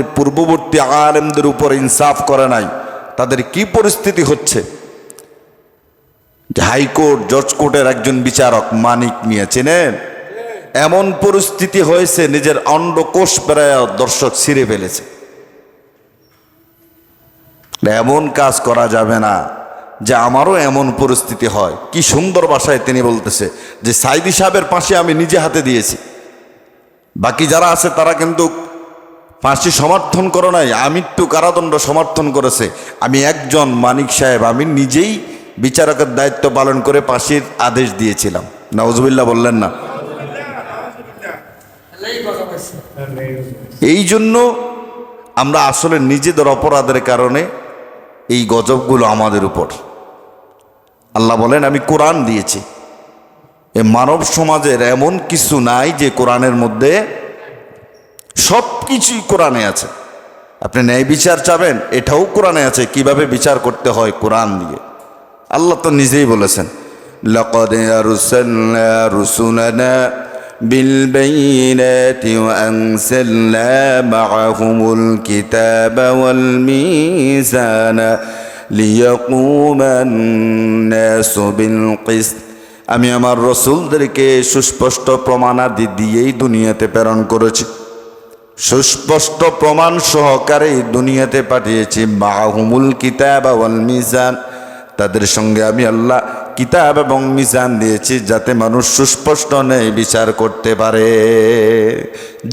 আমাদের পূর্ববর্তী আলেমদের উপর ইনসাফ করে নাই। তাদের কি পরিস্থিতি হচ্ছে? হাইকোর্ট, জজ কোর্টের একজন বিচারক মানিক মিয়া চেনেন? এমন পরিস্থিতি হয়েছে, নিজের অন্ডকোষ প্রায় দর্শক ছিঁড়ে ফেলেছে। এমন কাজ করা যাবে না, যে আমারও এমন পরিস্থিতি হয়। কি সুন্দর ভাষায় তিনি বলতেছে যে সাইদি সাহেবের পাশে আমি নিজে হাতে দিয়েছি। বাকি যারা আছে, তারা কিন্তু ফাঁসি সমর্থন করে নাই আমৃত্যু কারাদণ্ড সমর্থন করেছে। আমি একজন মানিক সাহেব, আমি নিজেই বিচারকের দায়িত্ব পালন করে ফাঁসির আদেশ দিয়েছিলাম। নওয়াজবিল্লা বললেন না। এই জন্য আমরা আসলে নিজেদের অপরাধের কারণে এই গজবগুলো আমাদের উপর। আল্লাহ বলেন, আমি কোরআন দিয়েছি। এ মানব সমাজের এমন কিছু নাই যে কোরআনের মধ্যে সব কিছুই কোরআনে আছে আপনি ন্যায় বিচার চাবেন এটাও কোরআনে আছে কিভাবে বিচার করতে হয় কোরআন দিয়ে আল্লাহ তো নিজেই বলেছেন لقد أرسلنا رسلنا بالبينات وأنزلنا معهم الكتاب والميزان ليقوم الناس بالقسط আমি আমার রসুলদেরকে সুস্পষ্ট প্রমাণাদি দিয়েই দুনিয়াতে প্রেরণ করেছি সুস্পষ্ট প্রমাণ সহকারে দুনিয়াতে পাঠিয়েছি। মাহুমুল কিতাব ওয়াল মিজান। তাদের সঙ্গে আমি আল্লাহ কিতাব এবং মিজান দিয়েছি যাতে মানুষ সুস্পষ্ট নেই বিচার করতে পারে।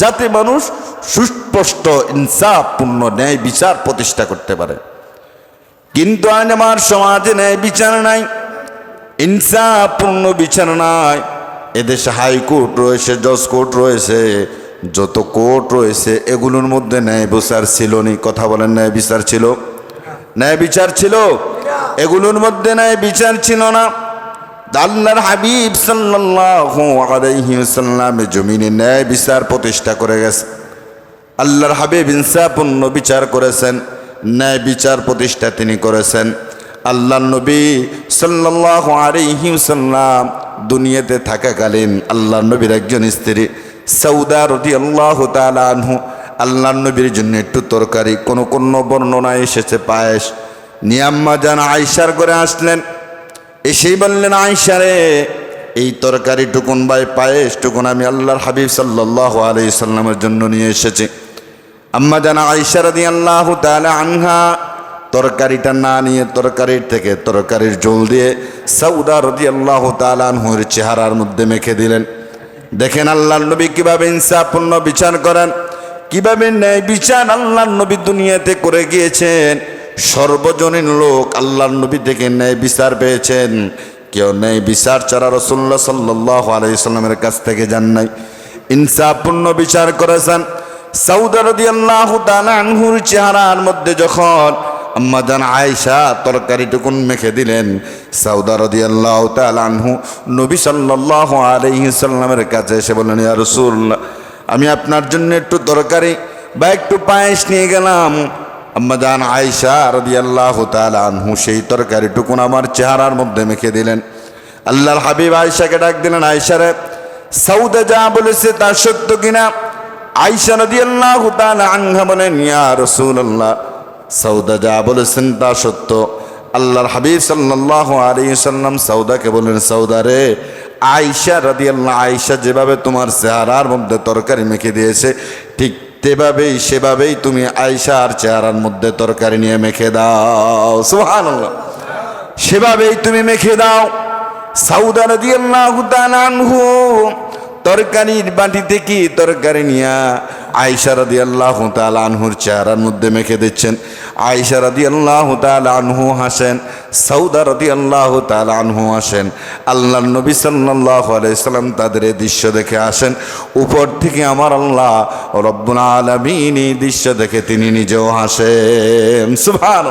যাতে মানুষ সুস্পষ্ট, ইনসাফপূর্ণ ন্যায় বিচার প্রতিষ্ঠা করতে পারে। কিন্তু আজ আমার সমাজে ন্যায় বিচার নাই, ইনসাফপূর্ণ বিচার নাই। এদেশে হাইকোর্ট রয়েছে জজ কোর্ট রয়েছে। যত কোর্ট রয়েছে, এগুলোর মধ্যে ন্যায় বিচার ছিল নি। কথা বলেন, ন্যায় বিচার ছিল? ন্যায় বিচার ছিল? এগুলোর মধ্যে ন্যায় বিচার ছিল না। আল্লাহর হাবিব ওয়াসাল্লাম জমিনে ন্যায় বিচার প্রতিষ্ঠা করে গেছে। আল্লাহর হাবিব ইনসাফপূর্ণ বিচার করেছেন, ন্যায় বিচার প্রতিষ্ঠা তিনি করেছেন। আল্লাহ নবী সাল্লাল্লাহু আলাইহি ওয়াসাল্লাম দুনিয়াতে থাকাকালীন আল্লাহ নবীর একজন স্ত্রী সৌদা রদি আল্লাহ আনহু আল্লাহ নবীর জন্য একটু তরকারি, কোনো কোনো বর্ণনায় এসেছে পায়েস। নিয়াম্মা জান আয়সার করে আসলেন, এসেই বললেন আয়সারে এই তরকারি টুকুন বাই পায়েস টুকুন আমি আল্লাহর হাবিব সাল্লাহ আলাই সাল্লামের জন্য নিয়ে এসেছি। আম্মা জানা আয়সা রাদি আল্লাহ তাআলা আনহা, তরকারিটা না নিয়ে তরকারির থেকে তরকারির জল দিয়ে সৌদা রদি আল্লাহ তালানহুর চেহারার মধ্যে মেখে দিলেন। দেখেন আল্লাহ নবী কীভাবে ইনসাফপূর্ণ বিচার করেন, কীভাবে ন্যায় বিচার আল্লাহ নবী দুনিয়াতে করে গিয়েছেন, সর্বজনীন লোক আল্লাহ নবী থেকে ন্যায় বিচার পেয়েছেন। কেউ ন্যায় বিচার ছাড়া রসুল্লাহ সাল্লাহ আলাইসাল্লামের কাছ থেকে যান নাই। ইনসাফপূর্ণ বিচার করেছেন। সৌদারদি আল্লাহ আনহুর চেহারার মধ্যে যখন আম্মাজান আয়সা তরকারিটুকুন মেখে দিলেন সৌদারদি আল্লাহ আনহু। নবী সাল্লাহ আলহিসাল্লামের কাছে এসে বললেন, ইয়া রসুল্লাহ আমি আপনার জন্য একটু তরকারি বা একটু পায়েস নিয়ে গেলাম। আম্মাজান আয়সা রদি আল্লাহ আনহু সেই তরকারিটুকুন আমার চেহারার মধ্যে মেখে দিলেন। আল্লাহর হাবিব আয়সাকে ডাক দিলেন আয়সারে সৌদা যা বলেছে তা সত্য কিনা? আয়সা নদী আল্লাহ আনহা বলেন, ইয়া রসুল্লাহ সৌদা যা বলেছেন তা সত্য। আল্লাহর হাবিব সাল্লাহ আলী সাল্লাম সৌদাকে বলেন সৌদা রে আয়সা রাদি আল্লাহ আয়সা যেভাবে তোমার চেহারার মধ্যে তরকারি মেখে দিয়েছে, ঠিক তেভাবেই সেভাবেই তুমি আয়সা আর চেহারার মধ্যে তরকারি নিয়ে মেখে দাও। সুহান সেভাবেই তুমি মেখে দাও। সাউদা রাদি আল্লাহ তরকারির বাটি থেকে তরকারি নিয়া আয়সা রাদি আল্লাহ আনহুর চেহারার মধ্যে মেখে দিচ্ছেন। আয়সা রাদি আল্লাহ আনহু হাসেন, সৌদা রাদি আল্লাহ আনহু আসেন আল্লাহ নবী সাল্লাহ আলাইসাল্লাম তাদের এই দৃশ্য দেখে আসেন। উপর থেকে আমার আল্লাহ রব্বুল আলমিন এই দৃশ্য দেখে তিনি নিজেও হাসেন। সুভান